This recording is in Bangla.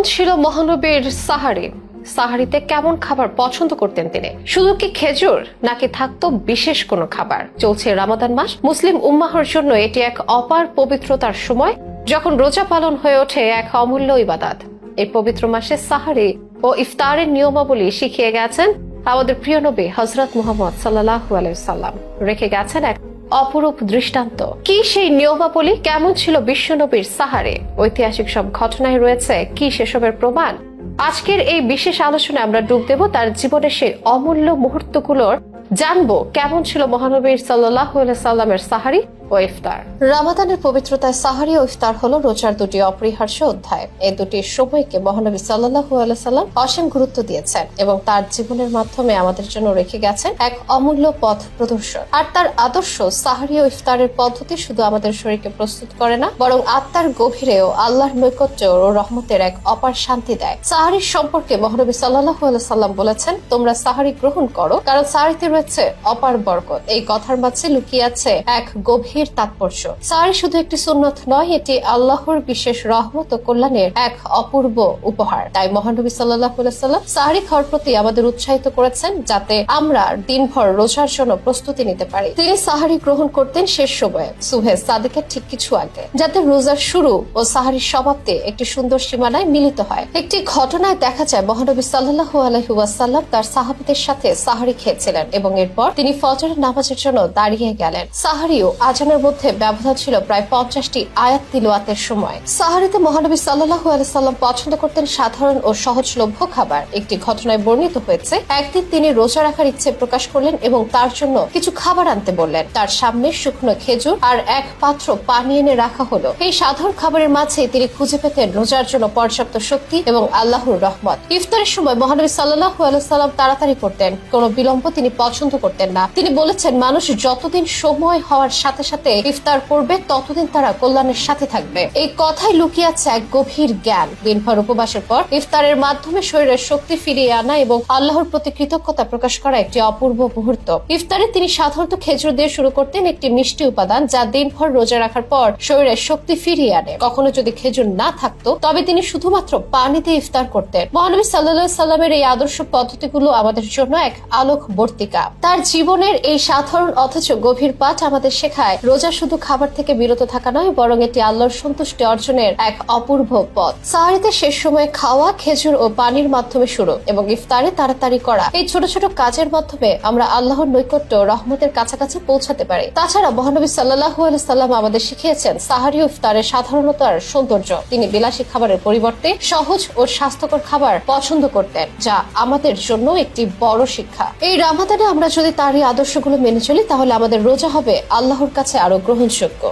কেমন ছিল মহানবীর সাহারি? সাহারিতে কেমন খাবার পছন্দ করতেন তিনি? শুধু কি খেজুর, নাকি থাকতো বিশেষ কোনো খাবার? চলছে রামাদান মাস। মুসলিম উম্মাহর জন্য এটি এক অপার পবিত্রতার সময়, যখন রোজা পালন হয়ে ওঠে এক অমূল্য ইবাদাত। এই পবিত্র মাসে সাহারি ও ইফতারের নিয়মাবলী শিখিয়ে গেছেন আমাদের প্রিয় নবী হজরত মুহম্মদ সাল্লাহ সাল্লাম রেখে গেছেন এক অপরূপ দৃষ্টান্ত। কি সেই নিয়মাবলী? কেমন ছিল বিশ্বনবীর সাহারে? ঐতিহাসিক সব ঘটনায় রয়েছে কি সেসবের প্রমাণ? আজকের এই বিশেষ আলোচনায় আমরা ডুব দেব তার জীবনের সেই অমূল্য মুহূর্তগুলোর। জানব কেমন ছিল মহানবীর সাল্লাহ সাল্লামের সাহারি? ও ইফতার। রামাদানের পবিত্রতায় সাহারি ও ইফতার হলো রোজার দুটি অপরিহার্য অধ্যায়। এই দুটি সময়কে মহানবী সাল্লাহু সাল্লাম অসীম গুরুত্ব দিয়েছেন এবং তার জীবনের মাধ্যমে আমাদের জন্য রেখে গেছেন এক অমূল্য পথ প্রদর্শন। আর তার আদর্শ সাহারি ও ইফতারের পদ্ধতি শুধু আমাদের শরীরকে প্রস্তুত করে না, বরং আত্মার গভীরেও আল্লাহর নৈকট্য ও রহমতের এক অপার শান্তি দেয়। সাহারির সম্পর্কে মহানবী সাল্লাহু সাল্লাম বলেছেন, তোমরা সাহারি গ্রহণ করো, কারণ সাহারিতে রয়েছে অপার বরকত। এই কথার মাঝে লুকিয়ে আছে এক গভীর তাৎপর্য। সাহারি শুধু একটি সুন্নত নয়, এটি আল্লাহর বিশেষ রহমত ও কল্যাণের এক অপূর্ব উপহার। তাই মহানবী সাল্লাহ সাল্লাম সাহারি খাওয়ার প্রতি আমাদের উৎসাহিত করেছেন যাতে আমরা দিনভর রোজার জন্য প্রস্তুতি নিতে পারি। তিনি সাহারি গ্রহণ করতেন শেষ সময়ে, সুহে সাদেকের ঠিক কিছু আগে, যাতে রোজার শুরু ও সাহারির সমাপ্তি একটি সুন্দর সীমানায় মিলিত হয়। একটি ঘটনায় দেখা যায়, মহানবী সাল্লাহ আলহিউসাল্লাম তার সাহাবিদের সাথে সাহারি খেয়েছিলেন এবং এরপর তিনি ফজরের নামাজের জন্য দাঁড়িয়ে গেলেন। সাহারি ও আজানের মধ্যে ব্যবধান ছিল প্রায় পঞ্চাশটি আয়াত তিলওয়াতের সময়। সাহারিতে মহানবী সাল্লাহ সাল্লাম পছন্দ করতেন সাধারণ ও সহজলভ্য খাবার। একটি ঘটনায় বর্ণিত হয়েছে, একদিন তিনি রোজা রাখার ইচ্ছে প্রকাশ করলেন এবং তার জন্য কিছু খাবার আনতে বললেন। তার সামনে শুকনো খেজুর আর এক পাত্র পানি এনে রাখা হলো। এই সাধারণ খাবারের মাঝে তিনি খুঁজে পেতেন রোজার জন্য পর্যাপ্ত শক্তি এবং আল্লাহর রহমত। ইফতারের সময় মহানবী সাল্লাহ সাল্লাম তাড়াতাড়ি করতেন। কোনো বিলম্ব তিনি পছন্দ করতেন না। তিনি বলেছেন, মানুষ যতদিন সময় হওয়ার সাথে সাথে ইফতার করবে, ততদিন তারা কল্যাণের সাথে থাকবে। এই কথাই লুকিয়ে আছে এক গভীর জ্ঞান। দিনভর উপবাসের পর ইফতারের মাধ্যমে শরীরের শক্তি ফিরিয়ে আনা এবং আল্লাহর প্রতি কৃতজ্ঞতা প্রকাশ করা একটি অপূর্ব মুহূর্ত। ইফতারে তিনি সাধারণত খেজুর দিয়ে শুরু করতেন একটি মিষ্টি উপাদান যা দিনভর রোজা রাখার পর শরীরের শক্তি ফিরিয়ে আনে। কখনো যদি খেজুর না থাকতো, তবে তিনি শুধুমাত্র পানি দিয়ে ইফতার করতেন। মহানবী সাল্লাহ সাল্লামের এই আদর্শ পদ্ধতিগুলো আমাদের জন্য এক আলোক বর্তিকা তার জীবনের এই সাধারণ অথচ গভীর পাঠ আমাদের শেখায় রোজা শুধু খাবার থেকে বিরত থাকা নয়, বরং এটি আল্লাহর সন্তুষ্টি অর্জনের এক অপূর্ব পথ। সাহারিতে শেষ সময় খাওয়া, খেজুর ও পানির মাধ্যমে শুরু এবং ইফতারে তাড়াতাড়ি করা। এই ছোট ছোট কাজের মাধ্যমে আমরা আল্লাহর নৈকট্য রহমতের কাছাকাছি পৌঁছাতে পারি। তাছাড়া মহানবী সাল্লাহ সাল্লাম আমাদের শিখিয়েছেন, সাহারি ইফতারের সাধারণত আর সৌন্দর্য। তিনি বিলাসী খাবারের পরিবর্তে সহজ ও স্বাস্থ্যকর খাবার পছন্দ করতেন, যা আমাদের জন্য একটি বড় শিক্ষা। এই রামাদানে আমরা যদি তার এই আদর্শগুলো মেনে চলি, তাহলে আমাদের রোজা হবে আল্লাহর কাছে আরো গ্রহণযোগ্য